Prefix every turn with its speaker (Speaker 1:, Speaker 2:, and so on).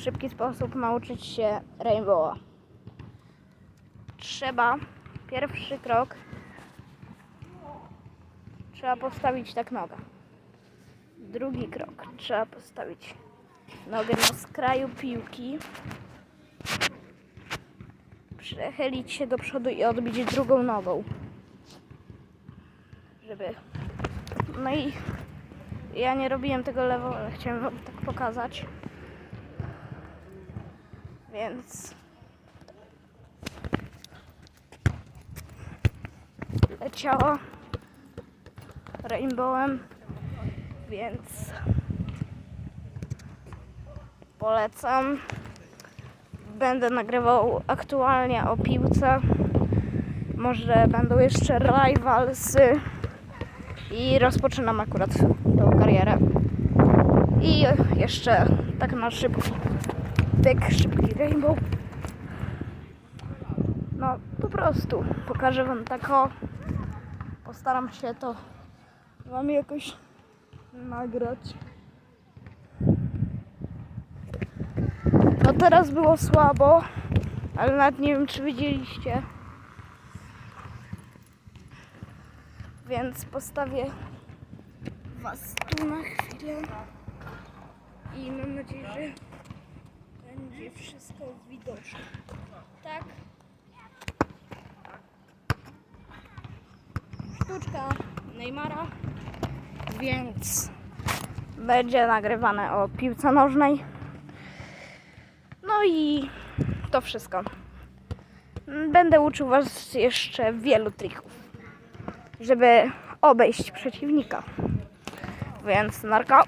Speaker 1: szybki sposób nauczyć się Rainbowa. Trzeba, pierwszy krok, trzeba postawić tak nogę. Drugi krok, trzeba postawić nogę na skraju piłki, przechylić się do przodu i odbić drugą nogą. Żeby. No i ja nie robiłem tego lewo, ale chciałem wam tak pokazać. Więc leciała rainbowem, więc polecam. Będę nagrywał aktualnie o piłce. Może będą jeszcze rivalsy i rozpoczynam akurat tą karierę. I jeszcze tak na szybki, tak szybki rainbow. No po prostu pokażę wam tak o. Postaram się to wam jakoś nagrać. No teraz było słabo, ale nawet nie wiem czy widzieliście. Więc postawię was tu na chwilę. I mam nadzieję, że będzie wszystko widoczne. Tak. Sztuczka Neymara, więc będzie nagrywane o piłce nożnej. No i to wszystko. Będę uczył Was jeszcze wielu trików, żeby obejść przeciwnika. Więc narko.